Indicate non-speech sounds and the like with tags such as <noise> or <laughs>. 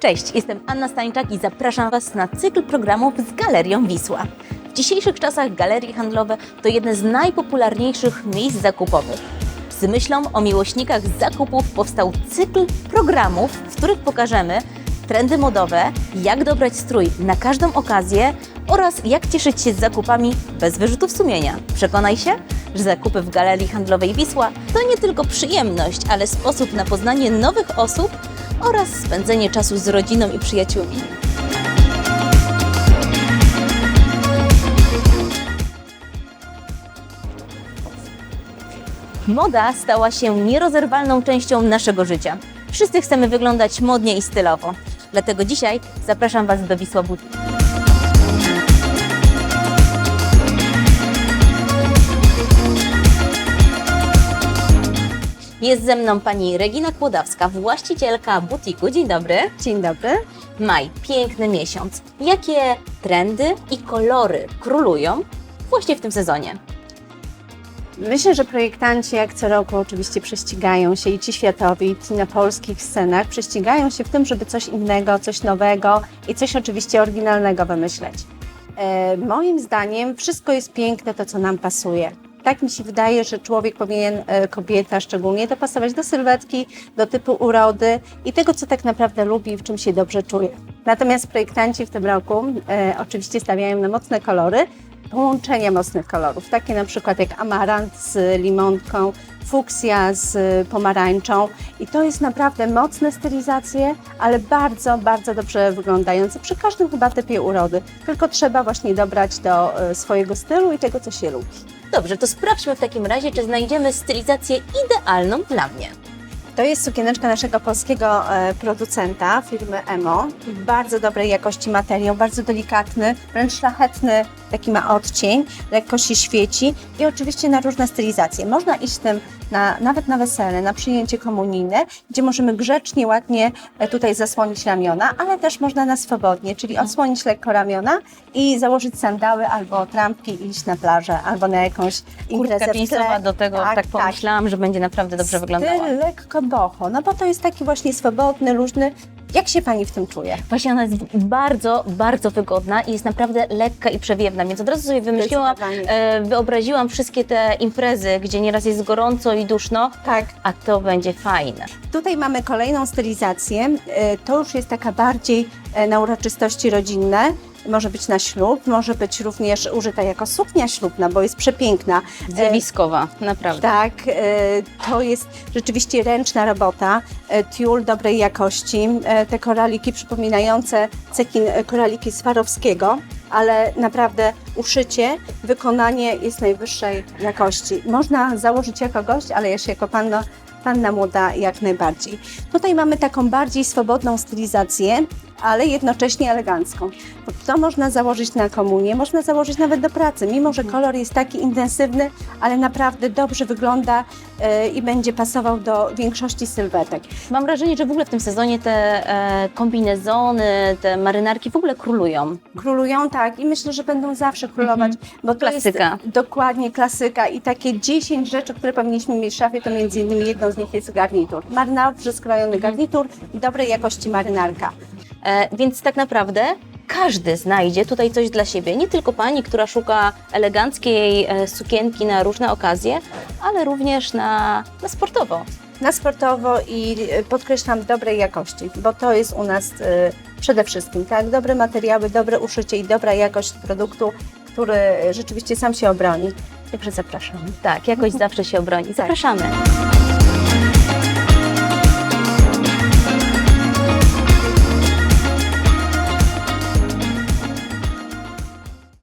Cześć, jestem Anna Stańczak i zapraszam Was na cykl programów z Galerią Wisła. W dzisiejszych czasach galerie handlowe to jedne z najpopularniejszych miejsc zakupowych. Z myślą o miłośnikach zakupów powstał cykl programów, w których pokażemy trendy modowe, jak dobrać strój na każdą okazję oraz jak cieszyć się z zakupami bez wyrzutów sumienia. Przekonaj się, że zakupy w Galerii Handlowej Wisła to nie tylko przyjemność, ale sposób na poznanie nowych osób oraz spędzenie czasu z rodziną i przyjaciółmi. Moda stała się nierozerwalną częścią naszego życia. Wszyscy chcemy wyglądać modnie i stylowo. Dlatego dzisiaj zapraszam Was do Wisła Boutique. Jest ze mną pani Regina Kłodawska, właścicielka butiku. Dzień dobry. Dzień dobry. Maj, piękny miesiąc. Jakie trendy i kolory królują właśnie w tym sezonie? Myślę, że projektanci jak co roku oczywiście prześcigają się i ci światowi, i ci na polskich scenach prześcigają się w tym, żeby coś innego, coś nowego i coś oczywiście oryginalnego wymyśleć. E, moim zdaniem wszystko jest piękne, to co nam pasuje. Tak mi się wydaje, że człowiek powinien, e, kobieta szczególnie, dopasować do sylwetki, do typu urody i tego, co tak naprawdę lubi i w czym się dobrze czuje. Natomiast projektanci w tym roku e, oczywiście stawiają na mocne kolory, połączenia mocnych kolorów, takie na przykład jak amarant z limonką, fuksja z pomarańczą i to jest naprawdę mocne stylizacje, ale bardzo, bardzo dobrze wyglądające przy każdym chyba typie urody. Tylko trzeba właśnie dobrać do e, swojego stylu i tego, co się lubi. Dobrze, to sprawdźmy w takim razie, czy znajdziemy stylizację idealną dla mnie. To jest sukieneczka naszego polskiego e, producenta, firmy Emo. Bardzo dobrej jakości materiał, bardzo delikatny, wręcz szlachetny, taki ma odcień, lekko się świeci i oczywiście na różne stylizacje. Można iść tym na, nawet na wesele, na przyjęcie komunijne, gdzie możemy grzecznie, ładnie e, tutaj zasłonić ramiona, ale też można na swobodnie, czyli odsłonić lekko ramiona i założyć sandały albo trampki i iść na plażę, albo na jakąś imprezę Kurtka do tego, tak, pomyślałam, że będzie naprawdę dobrze wyglądała. Styl lekko boho, no bo to jest taki właśnie swobodny, luźny. Jak się Pani w tym czuje? Właśnie ona jest bardzo, bardzo wygodna i jest naprawdę lekka i przewiewna, więc od razu sobie wymyśliłam, e, wyobraziłam wszystkie te imprezy, gdzie nieraz jest gorąco i duszno, Tak. a to będzie fajne. Tutaj mamy kolejną stylizację. E, To już jest taka bardziej e, na uroczystości rodzinne. Może być na ślub, może być również użyta jako suknia ślubna, bo jest przepiękna. E, Zjawiskowa, naprawdę. Tak, e, to jest rzeczywiście ręczna robota, e, tiul dobrej jakości, te koraliki przypominające cekin koraliki Swarowskiego, ale naprawdę uszycie, wykonanie jest najwyższej jakości. Można założyć jako gość, ale jeszcze jako panno, panna młoda jak najbardziej. Tutaj mamy taką bardziej swobodną stylizację, ale jednocześnie elegancką. To można założyć na komunię, można założyć nawet do pracy, mimo że kolor jest taki intensywny, ale naprawdę dobrze wygląda e, i będzie pasował do większości sylwetek. Mam wrażenie, że w ogóle w tym sezonie te e, kombinezony, te marynarki w ogóle królują. Królują tak i myślę, że będą zawsze królować, bo to Klasyka. jest dokładnie klasyka i takie 10 rzeczy, które powinniśmy mieć w szafie, to między innymi jedną z nich jest garnitur. Marynarz, skrojony garnitur i dobrej jakości marynarka. E, więc tak naprawdę każdy znajdzie tutaj coś dla siebie. Nie tylko pani, która szuka eleganckiej e, sukienki na różne okazje, ale również na, na sportowo. na sportowo i e, podkreślam dobrej jakości, bo to jest u nas e, przede wszystkim, tak? Dobre materiały, dobre uszycie i dobra jakość produktu, który rzeczywiście sam się obroni. Także zapraszam. Tak, jakoś <laughs> zawsze się obroni. Zapraszamy.